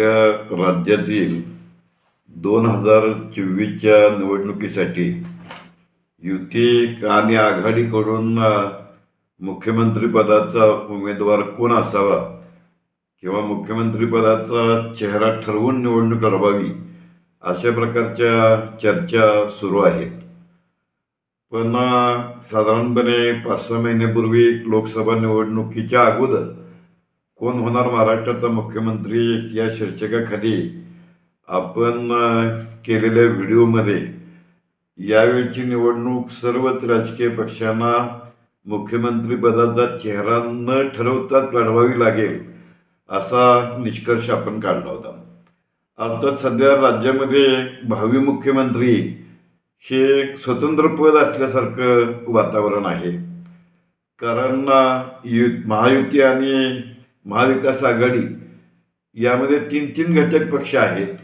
आपल्या राज्यातील दोन हजार चोवीसच्या निवडणुकीसाठी युती आणि आघाडीकडून मुख्यमंत्रीपदाचा उमेदवार कोण असावा किंवा मुख्यमंत्रीपदाचा चेहरा ठरवून निवडणूक लढवावी अशा प्रकारच्या चर्चा सुरू आहेत. पण साधारणपणे पाच सहा महिन्यापूर्वी लोकसभा निवडणुकीच्या अगोदर कोण होणार महाराष्ट्राचा मुख्यमंत्री या शीर्षकाखाली? आपण केलेल्या व्हिडिओमध्ये. यावेळची निवडणूक सर्वच राजकीय पक्षांना मुख्यमंत्रीपदाचा चेहरा न ठरवताच लढवावी लागेल असा निष्कर्ष आपण काढला होता. अर्थात सध्या राज्यामध्ये भावी मुख्यमंत्री हे स्वतंत्र पद असल्यासारखं वातावरण आहे. कारण यु महायुती आणि महाविकास आघाडी यामध्ये तीन तीन घटक पक्ष आहेत.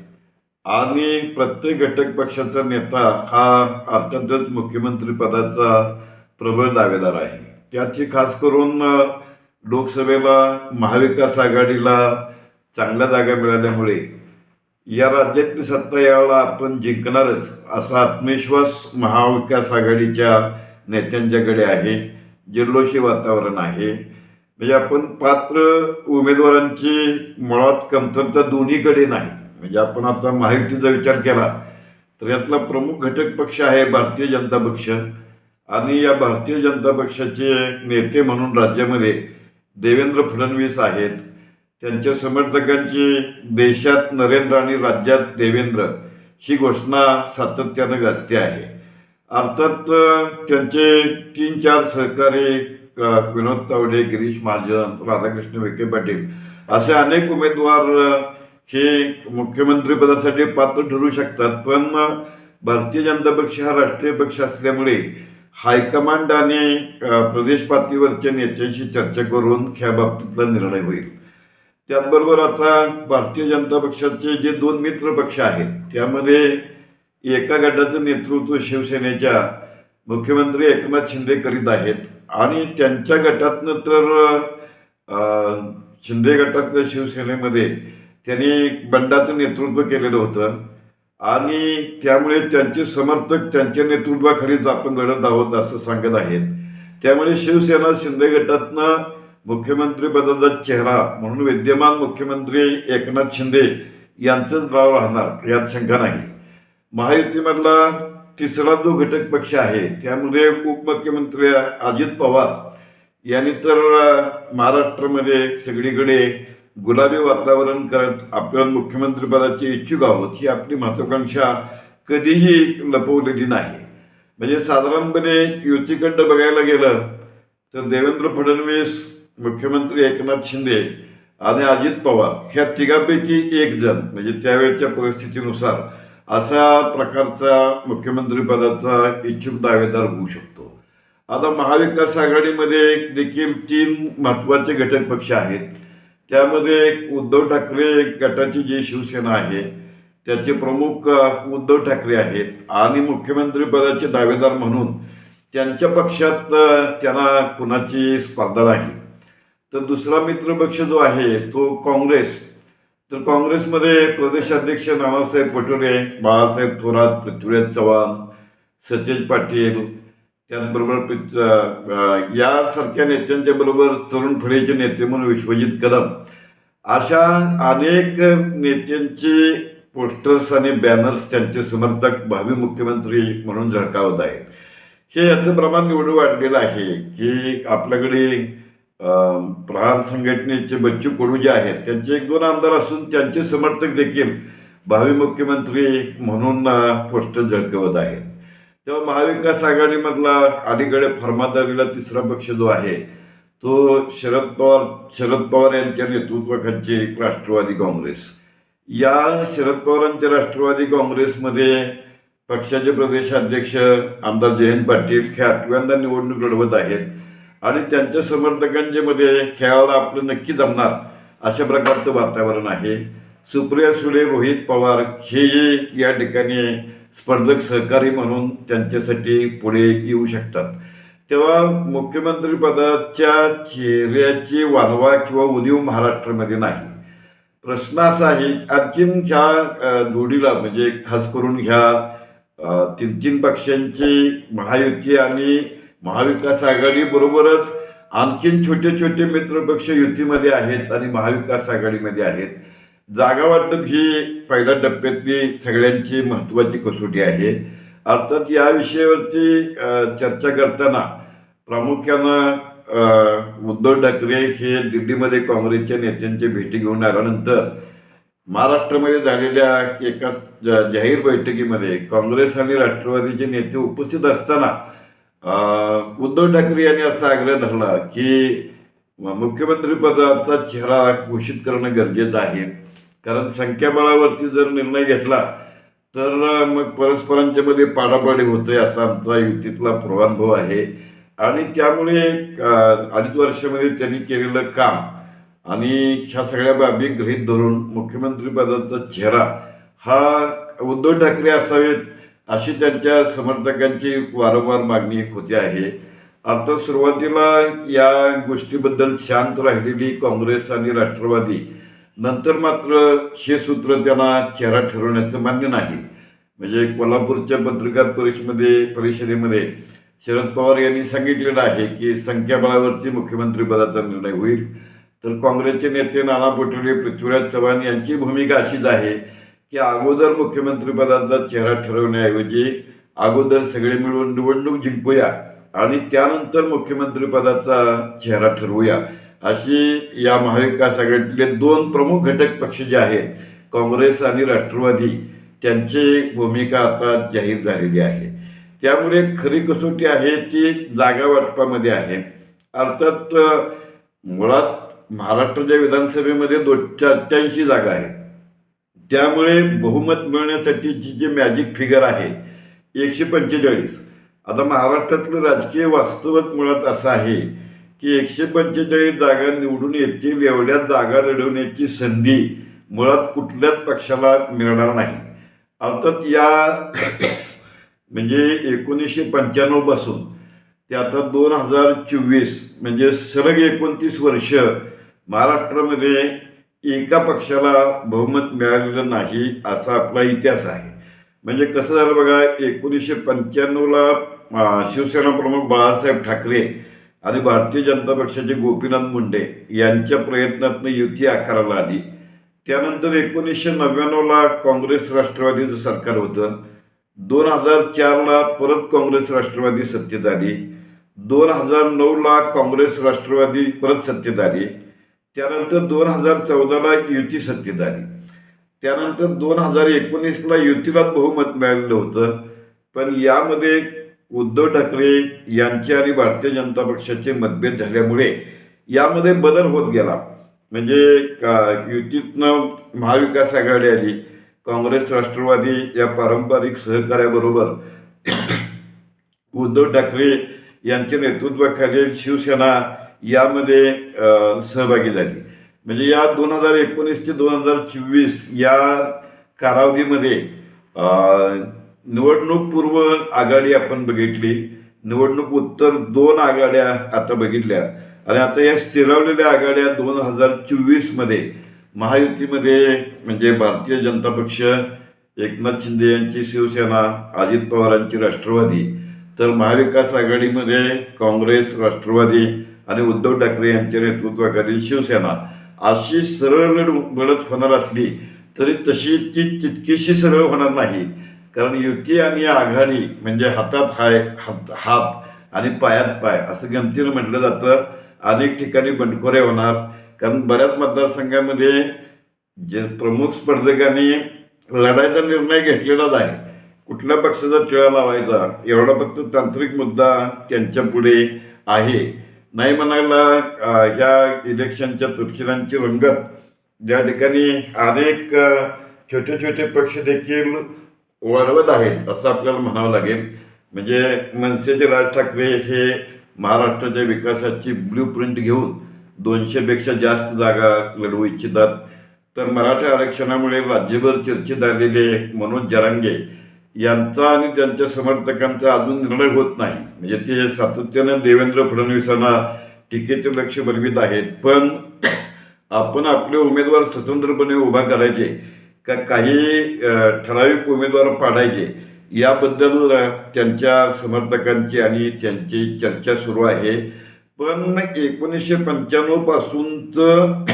आणि प्रत्येक घटक पक्षाचा नेता हा अर्थातच मुख्यमंत्रीपदाचा प्रबळ दावेदार आहे. त्याची खास करून लोकसभेला महाविकास आघाडीला चांगल्या जागा मिळाल्यामुळे या राज्यातली सत्ता यावेळेला आपण जिंकणारच असा आत्मविश्वास महाविकास आघाडीच्या नेत्यांच्याकडे आहे. जल्लोषी वातावरण आहे. म्हणजे आपण पात्र उमेदवारांची मुळात कमतरता दोन्हीकडे नाही. म्हणजे आपण आता महायुतीचा विचार केला तर यातला प्रमुख घटक पक्ष आहे भारतीय जनता पक्ष. आणि या भारतीय जनता पक्षाचे नेते म्हणून राज्यामध्ये देवेंद्र फडणवीस आहेत. त्यांच्या समर्थकांची देशात नरेंद्र आणि राज्यात देवेंद्र ही घोषणा सातत्यानं गाजते आहे. अर्थात त्यांचे तीन चार सहकारी विनोद तावडे गिरीश महाजन राधाकृष्ण विखे पाटील असे अनेक उमेदवार हे मुख्यमंत्रीपदासाठी पात्र ठरू शकतात. पण भारतीय जनता पक्ष हा राष्ट्रीय पक्ष असल्यामुळे हायकमांड आणि प्रदेश पातळीवरच्या नेत्यांशी चर्चा करून ह्या बाबतीतला निर्णय होईल. त्याचबरोबर आता भारतीय जनता पक्षाचे जे दोन मित्र पक्ष आहेत त्यामध्ये एका गटाचं नेतृत्व शिवसेनेच्या मुख्यमंत्री एकनाथ शिंदे करीत आहेत. आणि त्यांच्या गटातनं तर शिंदे गटातल्या शिवसेनेमध्ये त्यांनी बंडाचं नेतृत्व केलेलं होतं. आणि त्यामुळे त्यांचे समर्थक त्यांच्या नेतृत्वाखालीच आपण लढत आहोत असं सांगत आहेत. त्यामुळे शिवसेना शिंदे गटातनं मुख्यमंत्रीपदाचा चेहरा म्हणून विद्यमान मुख्यमंत्री एकनाथ शिंदे यांचंच नाव राहणार यात शंका नाही. महायुतीमधला तिसरा जो घटक पक्ष आहे त्यामध्ये उपमुख्यमंत्री अजित पवार यांनी तर महाराष्ट्रामध्ये सगळीकडे गुलाबी वातावरण करत आपण मुख्यमंत्रीपदाचे इच्छुक आहोत ही आपली महत्वाकांक्षा कधीही लपवलेली नाही. म्हणजे साधारणपणे युतीखंड बघायला गेलं तर देवेंद्र फडणवीस मुख्यमंत्री एकनाथ शिंदे आणि अजित पवार ह्या तिघापैकी एक जण म्हणजे त्यावेळच्या परिस्थितीनुसार अशा प्रकारचा मुख्यमंत्रीपदाचा इच्छुक दावेदार होऊ शकतो. आता महाविकास आघाडीमध्ये एक देखील तीन महत्त्वाचे घटक पक्ष आहेत. त्यामध्ये एक उद्धव ठाकरे गटाची जी शिवसेना आहे त्याचे प्रमुख उद्धव ठाकरे आहेत. आणि मुख्यमंत्रीपदाचे दावेदार म्हणून त्यांच्या पक्षात त्यांना कुणाची स्पर्धा नाही. तर दुसरा मित्रपक्ष जो आहे तो काँग्रेस. तर काँग्रेसमध्ये प्रदेशाध्यक्ष नानासाहेब पटोले बाळासाहेब थोरात पृथ्वीराज चव्हाण सतेज पाटील त्याचबरोबर पित- यासारख्या नेत्यांच्या बरोबर तरुण फळेचे नेते म्हणून विश्वजित कदम. अशा अनेक नेत्यांचे पोस्टर्स आणि बॅनर्स त्यांचे समर्थक भावी मुख्यमंत्री म्हणून झळकावत आहेत. हे याचं प्रमाण एवढं वाढलेलं आहे की आपल्याकडे प्रहार संघटनेचे बच्चू कडू जे आहेत त्यांचे एक दोन आमदार असून त्यांचे समर्थक देखील भावी मुख्यमंत्री म्हणून पोस्ट पोस्टर झळकवत आहेत. तेव्हा महाविकास आघाडीमधला अलीकडे फर्मादारीला तिसरा पक्ष जो आहे तो शरद पवार शरद पवार यांच्या नेतृत्वाखालचे एक राष्ट्रवादी काँग्रेस. या शरद पवारांच्या राष्ट्रवादी काँग्रेसमध्ये पक्षाचे प्रदेशाध्यक्ष आमदार जयंत पाटील हे आठव्यांदा निवडणूक लढवत आहेत. आणि त्यांच्या समर्थकांच्या मध्ये खेळाला आपलं नक्की जमणार अशा प्रकारचं वातावरण आहे. सुप्रिया सुळे रोहित पवार हे या ठिकाणी स्पर्धक सहकारी म्हणून त्यांच्यासाठी पुढे येऊ शकतात. तेव्हा मुख्यमंत्रीपदाच्या चेहऱ्याची वानवा किंवा उदीव महाराष्ट्रामध्ये नाही. प्रश्न असा आहे आणखीन ह्या जोडीला म्हणजे खास करून ह्या तीन तीन पक्षांची महायुती आणि महाविकास आघाडी बरोबरच आणखीन छोटे छोटे मित्रपक्ष युतीमध्ये आहेत आणि महाविकास आघाडीमध्ये आहेत. जागा वाटप ही पहिल्या टप्प्यातली सगळ्यांची महत्त्वाची कसोटी आहे. अर्थात या विषयावरती चर्चा करताना प्रामुख्यानं उद्धव ठाकरे हे दिल्लीमध्ये काँग्रेसच्या नेत्यांची भेटी घेऊन आल्यानंतर महाराष्ट्रामध्ये झालेल्या एका जाहीर बैठकीमध्ये काँग्रेस आणि राष्ट्रवादीचे नेते उपस्थित असताना उद्धव ठाकरे यांनी असा आग्रह धरला की मुख्यमंत्रीपदाचा चेहरा घोषित करणं गरजेचं आहे कारण संख्याबळावरती जर निर्णय घेतला तर मग परस्परांच्यामध्ये पाडापाडी होते असा आमचा युतीतला पूर्वानुभव आहे आणि त्यामुळे अडीच वर्षामध्ये त्यांनी केलेलं काम आणि ह्या सगळ्या बाबी गृहीत धरून मुख्यमंत्रीपदाचा चेहरा हा उद्धव ठाकरे असावेत अशी त्यांच्या समर्थकांची वारंवार मागणी होती आहे. अर्थात सुरुवातीला या गोष्टीबद्दल शांत राहिलेली काँग्रेस आणि राष्ट्रवादी नंतर मात्र हे सूत्र त्यांना चेहरा ठरवण्याचं मान्य नाही. म्हणजे कोल्हापूरच्या पत्रकार परिषदेमध्ये परिषदेमध्ये शरद पवार यांनी सांगितलेलं आहे की संख्याबळावरती मुख्यमंत्रीपदाचा निर्णय होईल. तर काँग्रेसचे नेते नाना पटोले पृथ्वीराज चव्हाण यांची भूमिका अशीच आहे. की अगोदर मुख्यमंत्रीपदाचा चेहरा ठरवण्याऐवजी अगोदर सगळे मिळून निवडणूक जिंकूया आणि त्यानंतर मुख्यमंत्रीपदाचा चेहरा ठरवूया. अशी या महाविकास आघाडीतले दोन प्रमुख घटक पक्ष जे आहेत काँग्रेस आणि राष्ट्रवादी त्यांची भूमिका आता जाहीर झालेली आहे. त्यामुळे खरी कसोटी आहे ती जागा वाटपामध्ये आहे. अर्थात मुळात महाराष्ट्राच्या विधानसभेमध्ये दोनशे अठ्ठ्याऐंशी जागा आहेत त्यामुळे बहुमत मिळण्यासाठीची जी मॅजिक फिगर आहे एकशे पंचेचाळीस. आता महाराष्ट्रातलं राजकीय वास्तवच मुळात असं आहे की एकशे पंचेचाळीस जागा निवडून येतील एवढ्या जागा लढवण्याची संधी मुळात कुठल्याच पक्षाला मिळणार नाही. अर्थात या म्हणजे एकोणीसशे पंच्याण्णवपासून ते आता दोन हजार चोवीस म्हणजे सरग एकोणतीस वर्ष महाराष्ट्रामध्ये एका पक्षाला बहुमत मिळालेलं नाही असा आपला इतिहास आहे. म्हणजे कसं झालं बघा एकोणीसशे पंच्याण्णवला शिवसेना प्रमुख बाळासाहेब ठाकरे आणि भारतीय जनता पक्षाचे गोपीनाथ मुंडे यांच्या प्रयत्नातनं युती आकाराला आली. त्यानंतर एकोणीसशे नव्याण्णवला काँग्रेस राष्ट्रवादीचं सरकार होतं. दोन हजार चारला परत काँग्रेस राष्ट्रवादी सत्तेत आली. दोन हजार नऊला काँग्रेस राष्ट्रवादी परत सत्तेत आली. त्यानंतर दोन हजार चौदाला युती सत्तेत आली. त्यानंतर दोन हजार एकोणीसला युतीला बहुमत मिळालेलं होतं. पण यामध्ये उद्धव ठाकरे यांचे आणि भारतीय जनता पक्षाचे मतभेद झाल्यामुळे यामध्ये बदल होत गेला. म्हणजे का- युतीतनं महाविकास आघाडी आली काँग्रेस राष्ट्रवादी या पारंपरिक सहकार्याबरोबर उद्धव ठाकरे यांच्या नेतृत्वाखालील शिवसेना यामध्ये सहभागी झाली. म्हणजे या दोन हजार एकोणीस ते दोन हजार चोवीस या कालावधीमध्ये निवडणूकपूर्व आघाडी आपण बघितली. निवडणूक उत्तर दोन आघाड्या आता बघितल्या. आणि आता या स्थिरावलेल्या आघाड्या दोन हजार चोवीसमध्ये महायुतीमध्ये म्हणजे भारतीय जनता पक्ष एकनाथ शिंदे यांची शिवसेना अजित पवारांची राष्ट्रवादी तर महाविकास आघाडीमध्ये काँग्रेस राष्ट्रवादी आणि उद्धव ठाकरे यांच्या नेतृत्वाखालील शिवसेना अशी सरळ लढ लढत होणार असली तरी तशी ती तितकीशी सरळ होणार नाही. कारण युती आणि आघाडी म्हणजे हातात हाय हात हात आणि पायात पाय असं गमतीनं म्हटलं जातं. अनेक ठिकाणी बंडखोऱ्या होणार. कारण बऱ्याच मतदारसंघामध्ये जे प्रमुख स्पर्धकांनी लढायचा निर्णय घेतलेलाच आहे. कुठल्या पक्षाचा टिळा लावायचा? एवढा फक्त तांत्रिक मुद्दा त्यांच्या पुढे आहे. नाही म्हणायला ह्या इलेक्शनच्या तपशिलांची रंगत. ज्या ठिकाणी अनेक छोटे छोटे पक्ष देखील वळवत आहेत असं आपल्याला म्हणावं लागेल. म्हणजे मनसेचे राज ठाकरे हे महाराष्ट्राच्या विकासाची ब्ल्यू प्रिंट घेऊन दोनशेपेक्षा जास्त जागा लढवू इच्छितात. तर मराठा आरक्षणामुळे राज्यभर चर्चेत आलेले मनोज जरांगे यांचा आणि त्यांच्या समर्थकांचा अजून निर्णय होत नाही. म्हणजे ते सातत्यानं देवेंद्र फडणवीसांना टीकेचे लक्ष बनवित आहेत. पण आपण आपले उमेदवार स्वतंत्रपणे उभा करायचे का काही ठराविक उमेदवार पाडायचे याबद्दल त्यांच्या समर्थकांची आणि त्यांची चर्चा सुरू आहे. पण एकोणीसशे पंच्याण्णवपासूनचं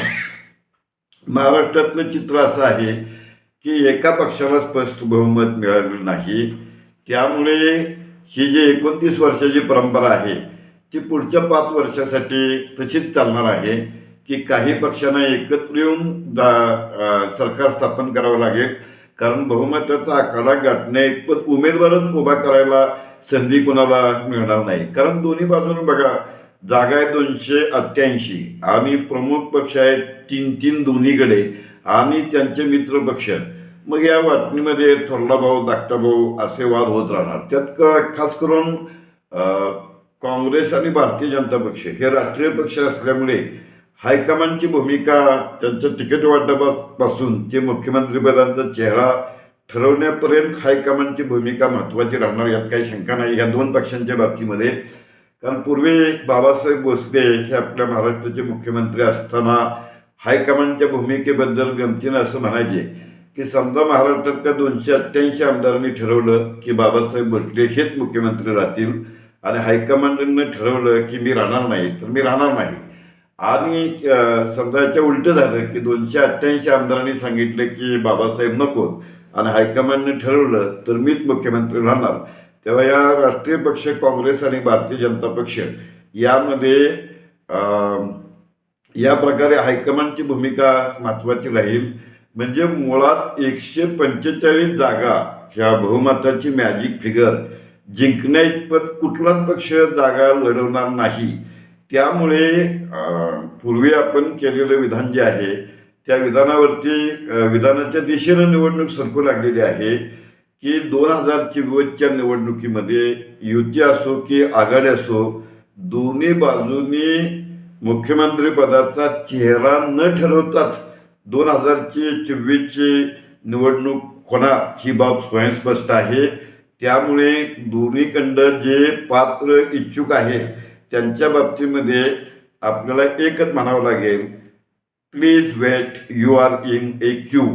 महाराष्ट्रातलं चित्र असं आहे की एका पक्षाला स्पष्ट बहुमत मिळालेलं नाही. त्यामुळे ही जी एकोणतीस वर्षाची परंपरा आहे ती पुढच्या पाच वर्षासाठी तशीच चालणार आहे की काही पक्षांना एकत्र येऊन दा सरकार स्थापन करावं लागेल. कारण बहुमताचा आकडा गाठणे पण उमेदवारच उभा करायला संधी कोणाला मिळणार नाही. कारण दोन्ही बाजूने बघा जागा आहे दोनशे अठ्ठ्याऐंशी. आम्ही प्रमुख पक्ष आहेत तीन तीन दोन्हीकडे. आणि त्यांचे मित्र पक्ष मग या वाटणीमध्ये थोरला भाऊ धाकटा भाऊ असे वाद होत राहणार. त्यात का खास करून काँग्रेस आणि भारतीय जनता पक्ष हे राष्ट्रीय पक्ष असल्यामुळे हायकमांडची भूमिका त्यांच्या तिकीट वाटपापासून ते मुख्यमंत्रीपदांचा चेहरा ठरवण्यापर्यंत हायकमांडची भूमिका महत्त्वाची राहणार यात काही शंका नाही. या दोन पक्षांच्या बाबतीमध्ये कारण पूर्वी बाबासाहेब भोसले हे आपल्या महाराष्ट्राचे मुख्यमंत्री असताना हायकमांडच्या भूमिकेबद्दल गमतीनं असं म्हणायचे की समजा महाराष्ट्रातल्या दोनशे अठ्ठ्याऐंशी आमदारांनी ठरवलं की बाबासाहेब भोसले हेच मुख्यमंत्री राहतील आणि हायकमांडनं ठरवलं की मी राहणार नाही तर मी राहणार नाही. आणि समजा याच्या उलटं झालं की दोनशे अठ्ठ्याऐंशी आमदारांनी सांगितलं की बाबासाहेब नकोत आणि हायकमांडने ठरवलं तर मीच मुख्यमंत्री राहणार तेव्हा या राष्ट्रीय पक्ष काँग्रेस आणि भारतीय जनता पक्ष यामध्ये या प्रकारे हायकमांडची भूमिका महत्त्वाची राहील. म्हणजे मुळात एकशे पंचेचाळीस जागा ह्या बहुमताची मॅजिक फिगर जिंकण्याइतपत कुठलाच पक्ष जागा लढवणार नाही. त्यामुळे पूर्वी आपण केलेलं विधान जे आहे त्या विधानावरती विधानाच्या दिशेनं निवडणूक सरकू लागलेली आहे की दोन हजार चोवीसच्या निवडणुकीमध्ये युती असो की आघाडी असो दोन्ही बाजूनी मुख्यमंत्रीपदाचा चेहरा न ठरवताच दोन हजारची चोवीसची निवडणूक होणार ही बाब स्वयंस्पष्ट आहे. त्यामुळे दोन्हीकडं जे पात्र इच्छुक आहे त्यांच्या बाबतीमध्ये आपल्याला एकच म्हणावं लागेल. Please wait you are in a queue